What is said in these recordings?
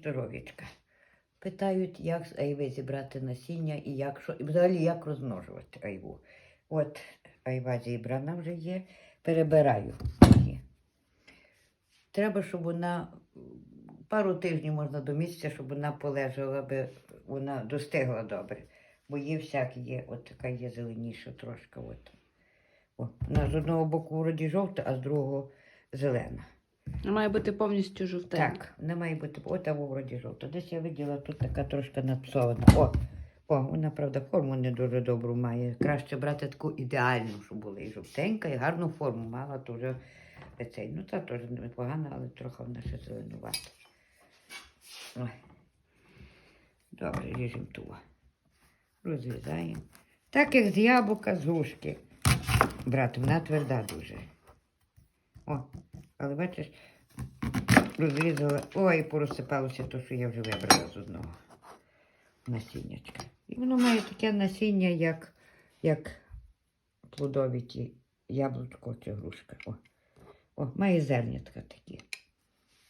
здоров'ячка. Питають, як з айви зібрати насіння і як що, і взагалі як розмножувати айву. От айва зібрана вже є. Перебираю. Треба, щоб вона пару тижнів можна до місяця, щоб вона полежала, аби вона достигла добре. Бо є всякі є, от така є зеленіша трошки. От. О, вона з одного боку вроді жовта, а з другого зелена. Має бути повністю жовтенька. Так, не має бути. От або вроді жовта. Десь я виділа, тут така трошки напсована. О, о, вона, правда, форму не дуже добру має. Краще брати таку ідеальну, щоб була і жовтенька, і гарну форму мала, вже цей. Ну, та теж непогана, але трохи вона ще зеленувата. Добре, ріжемо ту. Розрізаємо. Так як з яблука, з грушки. Брати, вона тверда дуже. О, але бачиш, розрізала. Ой, порозсипалося то, що я вже вибрала з одного насіннячка. І воно має таке насіння, як, як плодові ті яблучко чи грушка. О, о, має зернятка такі.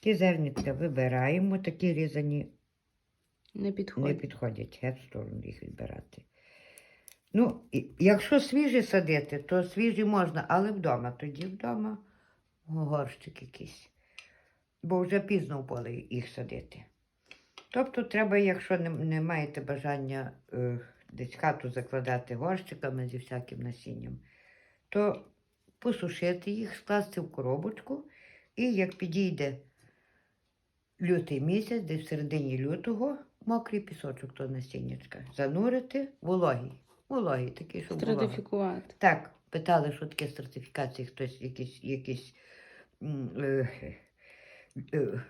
Ті зернятка вибираємо, такі різані Не не підходять, геть в сторону їх відбирати. Ну, якщо свіжі садити, то свіжі можна, але вдома. Тоді вдома горщик якийсь. Бо вже пізно в поле їх садити. Тобто треба, якщо не, не маєте бажання е, десь хату закладати горщиками зі всяким насінням, то посушити їх, скласти в коробочку, і як підійде лютий місяць, десь в середині лютого, мокрий пісочок то насіннячка. Занурити вологий. Вологий такий, щоб. Стратифікувати. Так, питали, що таке сертифікації, хтось якийсь, якийсь м, е, е,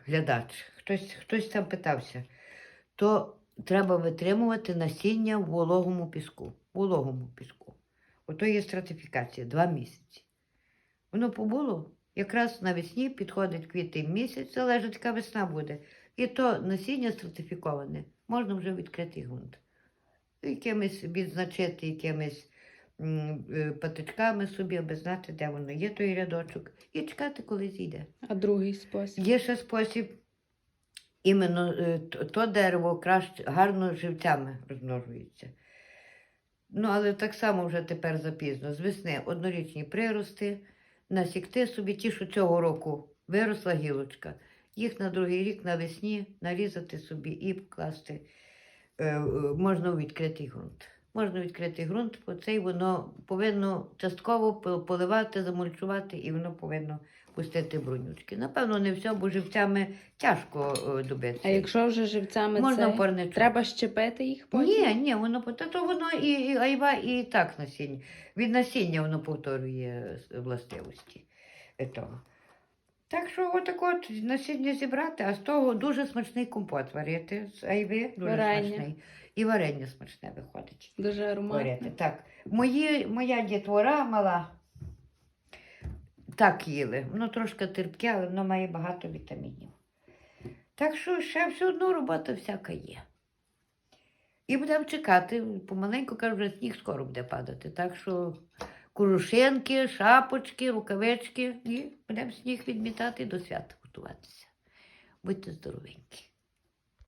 глядач, хтось, хтось там питався, то треба витримувати насіння в вологому піску. Вологому піску. Ото є стратифікація два місяці. Воно побуло, якраз навесні підходить квітень місяць, залежить, яка весна буде. І то насіння стратифіковане, можна вже відкрити ґрунт. Якимись відзначити, е, патичками собі, аби знати, де воно є, той рядочок, і чекати, коли зійде. А другий спосіб. Є ще спосіб, іменно е, то, дерево краще, гарно живцями розмножується. Ну, але так само вже тепер запізно. З весни однорічні прирости, насікти собі ті, що цього року виросла гілочка. Їх на другий рік навесні нарізати собі і покласти е, е, можна у відкритий ґрунт. Можна у відкритий ґрунт, бо цей воно повинно частково поливати, замульчувати, і воно повинно пустити брунючки. Напевно, не все, бо живцями тяжко е, добитися. А якщо вже живцями Можна парничок. треба щепити їх потім? Ні, ні, воно по- то воно і, і айва, і так насіння. Від насіння воно повторює властивості е, того. Так що отак от насіння зібрати, а з того дуже смачний компот варити з айви, дуже Варення. смачний. І варення смачне виходить. Дуже ароматно. Варити. Так. Мої, моя дітвора мала так їли. Воно трошки терпке, але воно має багато вітамінів. Так що ще все одно робота всяка є. І будемо чекати. Помаленьку кажу, вже сніг скоро буде падати. Так що курушинки, шапочки, рукавички і будемо сніг відмітати до свята готуватися. Будьте здоровенькі.